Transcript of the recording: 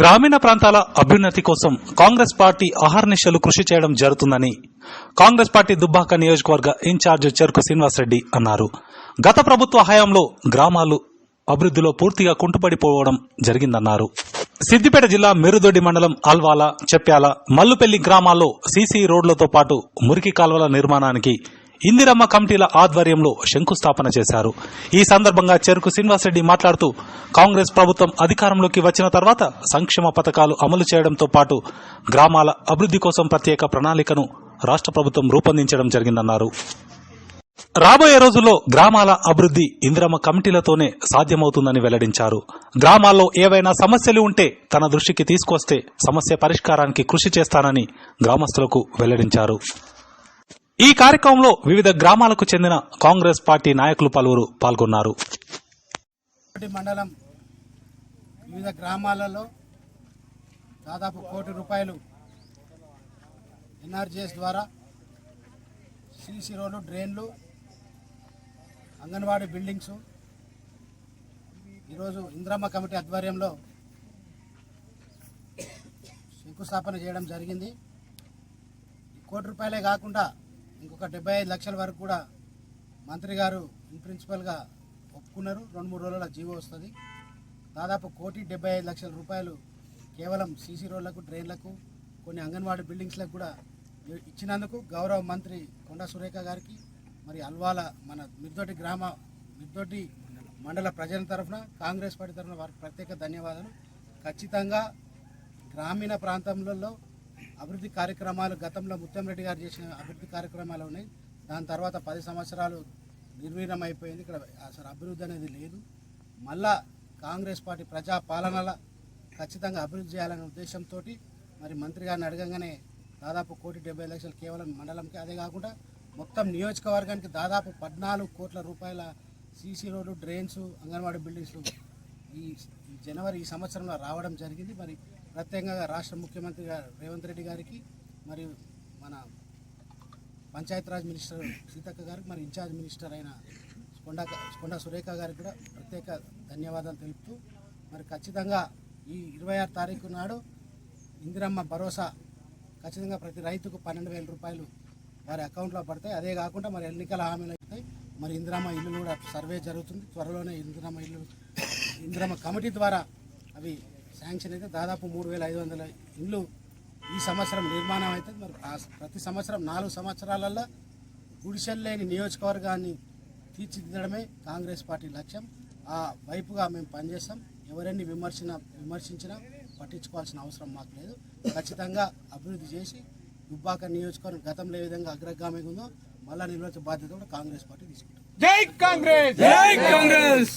గ్రామీణ ప్రాంతాల అభ్యున్నతి కోసం కాంగ్రెస్ పార్టీ అహర్నిశలు కృషి చేయడం జరుగుతుందని కాంగ్రెస్ పార్టీ దుబ్బాక నియోజకవర్గ ఇన్ఛార్జ్ చెరుకు శ్రీనివాసరెడ్డి అన్నారు. గత ప్రభుత్వ హయాంలో గ్రామాలు అభివృద్ధిలో పూర్తిగా కుంటుపడిపోవడం జరిగిందన్నారు. సిద్దిపేట జిల్లా మెరుదొడ్డి మండలం అల్వాల చెప్పాల మల్లుపల్లి గ్రామాల్లో సీసీ రోడ్లతో పాటు మురికి కాల్వల నిర్మాణానికి ఇందిరమ్మ కమిటీల ఆధ్వర్యంలో శంకుస్థాపన చేశారు. ఈ సందర్భంగా చెరుకు శ్రీనివాసరెడ్డి మాట్లాడుతూ కాంగ్రెస్ ప్రభుత్వం అధికారంలోకి వచ్చిన తర్వాత సంక్షేమ పథకాలు అమలు చేయడంతో పాటు గ్రామాల అభివృద్ధి కోసం ప్రత్యేక ప్రణాళికను రాష్ట్ర ప్రభుత్వం రూపొందించడం జరిగిందన్నారు. రాబోయే రోజుల్లో గ్రామాల అభివృద్ధి ఇందిరమ్మ కమిటీలతోనే సాధ్యమవుతుందని వెల్లడించారు. గ్రామాల్లో ఏవైనా సమస్యలు ఉంటే తన దృష్టికి తీసుకొస్తే సమస్య పరిష్కారానికి కృషి చేస్తానని గ్రామస్తులకు వెల్లడించారు. ఈ కార్యక్రమంలో వివిధ గ్రామాలకు చెందిన కాంగ్రెస్ పార్టీ నాయకులు పలువురు పాల్గొన్నారు. మండలం వివిధ గ్రామాలలో దాదాపు కోటి రూపాయలు ఎన్ఆర్జీఎస్ ద్వారా సీసీ రోడ్లు డ్రైన్లు అంగన్వాడీ బిల్డింగ్స్ ఈరోజు ఇంద్రమ్మ కమిటీ ఆధ్వర్యంలో శంకుస్థాపన చేయడం జరిగింది. కోటి రూపాయలే కాకుండా ఇంకొక డెబ్బై ఐదు లక్షల వరకు కూడా మంత్రి గారు ఇన్ ప్రిన్సిపల్గా ఒప్పుకున్నారు. రెండు మూడు రోజుల జీవో వస్తుంది. దాదాపు కోటి డెబ్బై ఐదు లక్షల రూపాయలు కేవలం సీసీ రోడ్లకు డ్రైన్లకు కొన్ని అంగన్వాడీ బిల్డింగ్స్లకు కూడా ఇచ్చినందుకు గౌరవ మంత్రి కొండా సురేఖ గారికి మరి అల్వాల మన మిర్దొడ్డి గ్రామ మిర్దొడ్డి మండల ప్రజల తరఫున కాంగ్రెస్ పార్టీ తరఫున వారికి ప్రత్యేక ధన్యవాదాలు. ఖచ్చితంగా గ్రామీణ ప్రాంతంలో అభివృద్ధి కార్యక్రమాలు గతంలో ముత్తంరెడ్డి గారు చేసిన అభివృద్ధి కార్యక్రమాలు ఉన్నాయి. దాని తర్వాత పది సంవత్సరాలు నిర్వీర్యం అయిపోయింది ఇక్కడ అసలు అభివృద్ధి అనేది లేదు. మళ్ళా కాంగ్రెస్ పార్టీ ప్రజా పాలనల ఖచ్చితంగా అభివృద్ధి చేయాలనే ఉద్దేశంతో మరి మంత్రి గారిని అడగంగానే దాదాపు కోటి డెబ్బై లక్షలు కేవలం మండలంకి. అదే కాకుండా మొత్తం నియోజకవర్గానికి దాదాపు పద్నాలుగు కోట్ల రూపాయల సీసీ రోడ్లు డ్రైన్స్ అంగన్వాడీ బిల్డింగ్స్ ఈ జనవరి ఈ సంవత్సరంలో రావడం జరిగింది. మరి ప్రత్యేకంగా రాష్ట్ర ముఖ్యమంత్రి గారు రేవంత్ రెడ్డి గారికి మరియు మన పంచాయతీరాజ్ మినిస్టర్ సీతక్క గారికి మరి ఇన్ఛార్జ్ మినిస్టర్ అయిన కొండా కొండా సురేఖ గారికి కూడా ప్రత్యేక ధన్యవాదాలు తెలుపుతూ మరి ఖచ్చితంగా ఈ ఇరవై ఆరు తారీఖు నాడు ఇందిరమ్మ భరోసా ఖచ్చితంగా ప్రతి రైతుకు పన్నెండు వేల రూపాయలు వారి అకౌంట్లో పడతాయి. అదే కాకుండా మరి ఎన్నికల హామీలు అవుతాయి మరి ఇందిరమ్మ ఇల్లు కూడా సర్వే జరుగుతుంది. త్వరలోనే ఇందిరమ్మ ఇల్లు ఇందిరమ్మ కమిటీ ద్వారా అవి శాంక్షన్ అయితే దాదాపు మూడు వేల ఐదు వందల ఇల్లు ఈ సంవత్సరం నిర్మాణం అవుతుంది. మరి ప్రతి సంవత్సరం నాలుగు సంవత్సరాలలో గుడిసెలు లేని నియోజకవర్గాన్ని తీర్చిదిద్దడమే కాంగ్రెస్ పార్టీ లక్ష్యం. ఆ వైపుగా మేము పనిచేస్తాం. ఎవరెన్ని విమర్శన విమర్శించినా పట్టించుకోవాల్సిన అవసరం మాకు లేదు. ఖచ్చితంగా అభివృద్ధి చేసి దుబ్బాక నియోజకవర్గం గతంలో ఏ విధంగా అగ్రగామిగా ఉందో మళ్ళా నిలవచ్చే బాధ్యత కూడా కాంగ్రెస్ పార్టీ తీసుకుంటుంది. జై కాంగ్రెస్! జై కాంగ్రెస్!